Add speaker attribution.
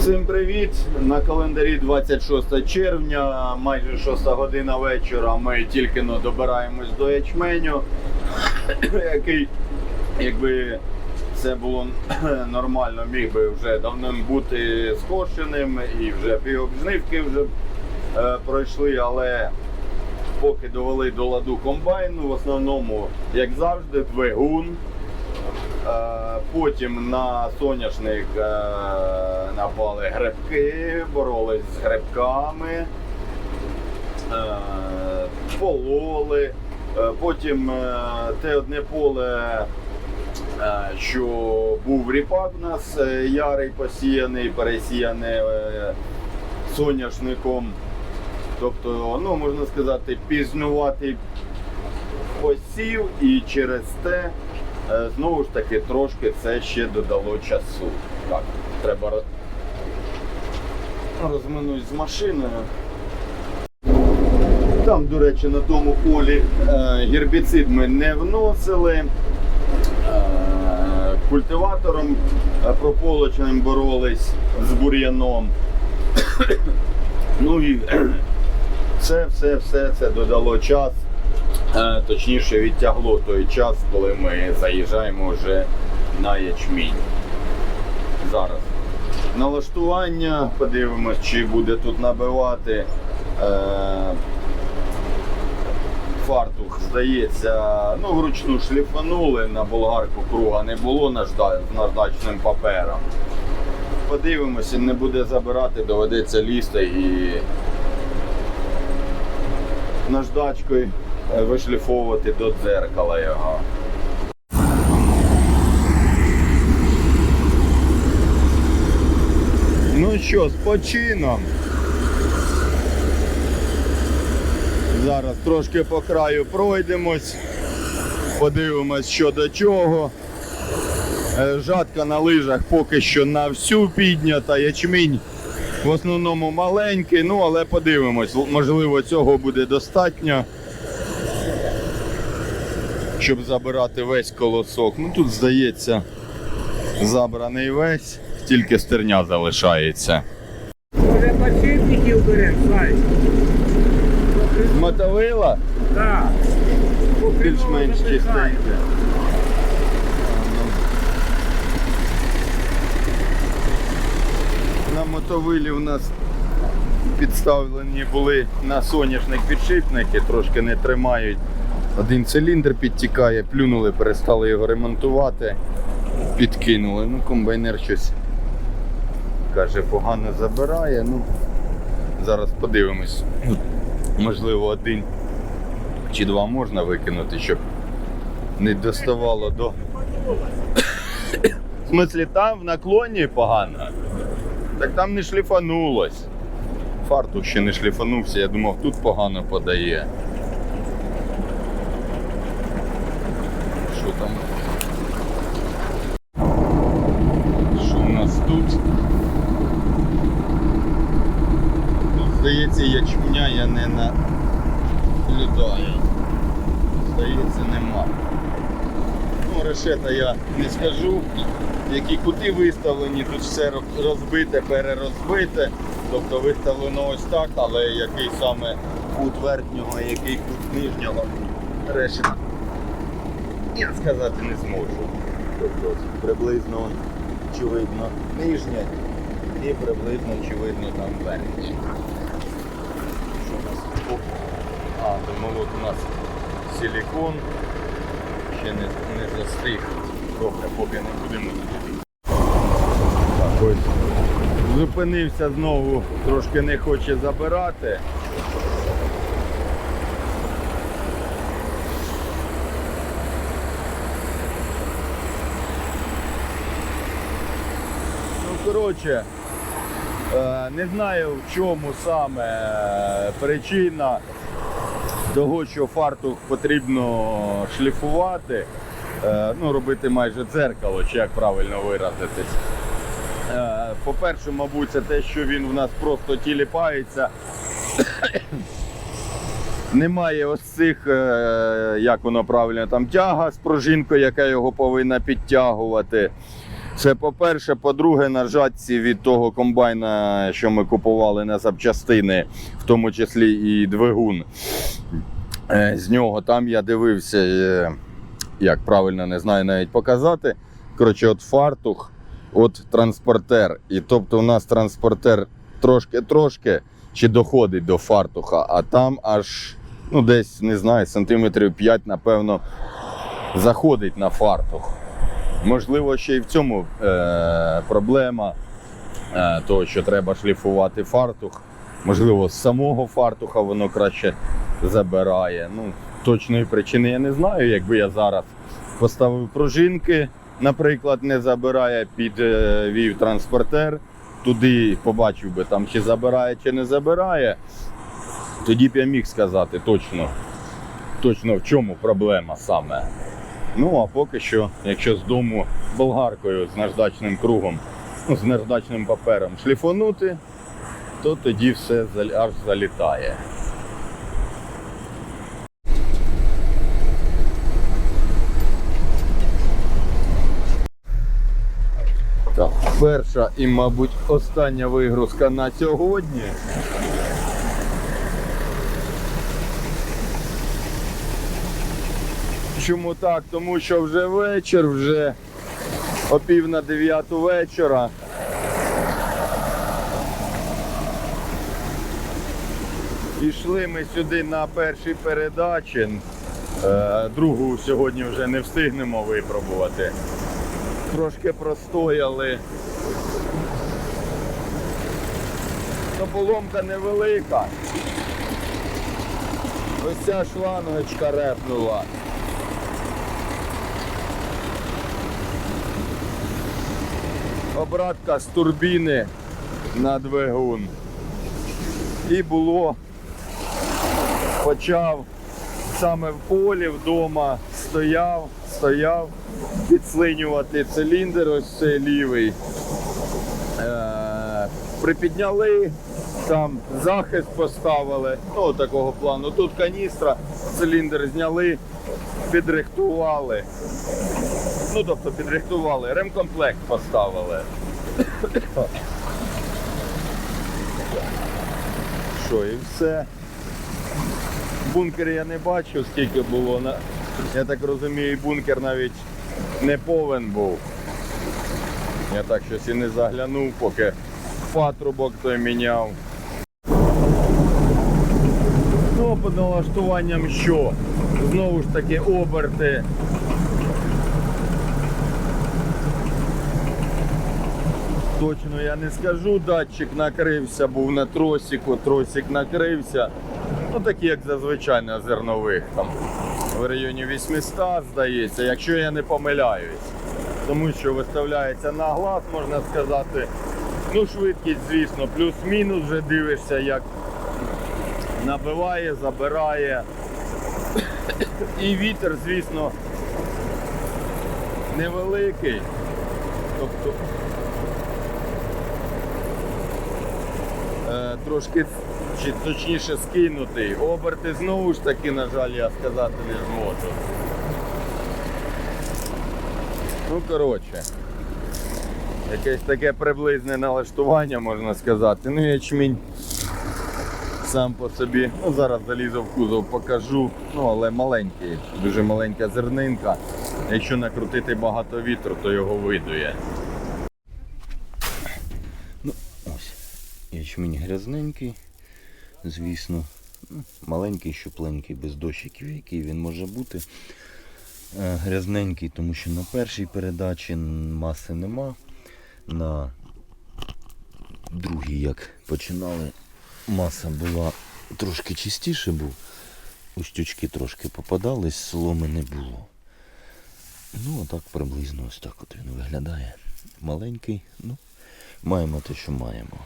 Speaker 1: Всім привіт! На календарі 26 червня, майже 6 година вечора. Ми тільки но добираємось до ячменю, який, якби це було нормально, міг би вже давним бути скошеним і вже півобжнивки вже е, пройшли, але поки довели до ладу комбайну, в основному, як завжди, двигун. Е, Потім на соняшник е, напали грибки, боролись з грибками, е, пололи. Потім те одне поле, що був ріпак у нас ярий посіяний, пересіяний соняшником. Тобто, ну, можна сказати, пізнуватий посів і через те знову ж таки трошки це ще додало часу. Так, треба роз- розминусь з машиною. Там, до речі, на тому полі е, гербіцид ми не вносили. Е, культиватором е, прополоченим боролись з бур'яном. ну і це все, все це додало час. Е, точніше відтягло той час, коли ми заїжджаємо вже на ячмінь. Зараз. Налаштування, подивимось, чи буде тут набивати. Е, фартух, здається, ну вручну шліфанули на болгарку круга не було наждачним папером. Подивимося, не буде забирати, доведеться лізти і наждачкою вишліфовувати до дзеркала його. Ну що, з почином. Зараз трошки по краю пройдемось, подивимось, що до чого. Е, Жатка на лижах поки що на всю піднята, ячмінь в основному маленький, ну але подивимось, можливо, цього буде достатньо, щоб забирати весь колосок. Ну тут, здається, забраний весь, тільки стерня залишається.
Speaker 2: Може подшипників беремо, Славі?
Speaker 1: Мотовила
Speaker 2: Так.
Speaker 1: більш-менш чистеньке. На мотовилі у нас підставлені були на соняшник підшипники, трошки не тримають. Один циліндр підтікає, плюнули, перестали його ремонтувати, підкинули. Ну, комбайнер щось каже, погано забирає. Ну, зараз подивимось. Можливо, один чи два можна викинути, щоб не доставало до. В смислі, там в наклоні погано. Так там не шліфанулось. Фартух ще не шліфанувся, я думав, тут погано подає. Що там? Що у нас тут? Здається, ячменя я не наблюдаю. Здається, нема. Ну, решета я не скажу, які кути виставлені, тут все розбите, перерозбите. Тобто виставлено ось так, але який саме кут верхнього, який кут нижнього решета я сказати не зможу. Тобто приблизно очевидно нижнє і приблизно очевидно там верхнє. Що у нас? А, думаю, от у нас силікон ще не, не застиг. Добре, поки не будемо туди. Так, ось. Зупинився знову, трошки не хоче забирати. Ну, коротше, е, не знаю в чому саме е, причина того, що фартух потрібно шліфувати, е, ну, робити майже дзеркало, чи як правильно виразитись. По-перше, мабуть, це те, що він в нас просто тіліпається. Немає ось цих, як воно правильно, там тяга з пружинкою, яка його повинна підтягувати. Це по-перше, по-друге, на жатці від того комбайна, що ми купували на запчастини, в тому числі і двигун. Е, З нього там я дивився, е, як правильно не знаю навіть показати. Коротше, от фартух, от транспортер. І тобто у нас транспортер трошки-трошки чи доходить до фартуха, а там аж ну, десь, не знаю, сантиметрів 5, напевно, заходить на фартух. Можливо, ще й в цьому е, проблема е, того, що треба шліфувати фартух. Можливо, з самого фартуха воно краще забирає. Ну, точної причини я не знаю. Якби я зараз поставив пружинки, наприклад, не забирає, підвів транспортер, туди побачив би там, чи забирає, чи не забирає. Тоді б я міг сказати точно, точно в чому проблема саме. Ну, а поки що, якщо з дому болгаркою з наждачним кругом, ну, з наждачним папером шліфонути, то тоді все аж залітає. Так, перша і, мабуть, остання вигрузка на сьогодні. Чому так? Тому що вже вечір, вже о пів на дев'яту вечора. Ішли ми сюди на першій передачі. Е, Другу сьогодні вже не встигнемо випробувати. Трошки простояли. То поломка невелика. Ось ця шлангочка репнула. Обратка з турбіни на двигун. І було, почав саме в полі вдома, стояв, стояв, підслинювати циліндр, ось цей лівий. Е, припідняли, там захист поставили, ну такого плану. Тут каністра, циліндр зняли, підрихтували. Ну, тобто підрихтували, ремкомплект поставили. Що, і все. Бункер я не бачив, скільки було. Я так розумію, бункер навіть не повен був. Я так щось і не заглянув, поки патрубок той міняв. Ну, під налаштуванням що? Знову ж таки оберти. Точно я не скажу, датчик накрився, був на тросику, тросик накрився. Ну такі, як зазвичай на зернових, там в районі 800, здається, якщо я не помиляюсь. Тому що виставляється на глаз, можна сказати. Ну, швидкість, звісно, плюс-мінус, вже дивишся, як набиває, забирає. І вітер, звісно, невеликий. Тобто трошки чи точніше скинутий. Оберти знову ж таки, на жаль, я сказати не зможу. Ну, коротше, якесь таке приблизне налаштування, можна сказати. Ну, ячмінь сам по собі. Ну, зараз залізу в кузов, покажу. Ну, але маленький, дуже маленька зернинка. Якщо накрутити багато вітру, то його видує. Ну, ось. Ячмінь грязненький, звісно. Ну, Маленький, щупленький, без дощиків, який він може бути. Е, Грязненький, тому що на першій передачі маси нема. На другій, як починали, маса була трошки чистіше, був. Устючки трошки попадались, соломи не було. Ну, а так приблизно ось так от він виглядає. Маленький, ну, маємо те, що маємо.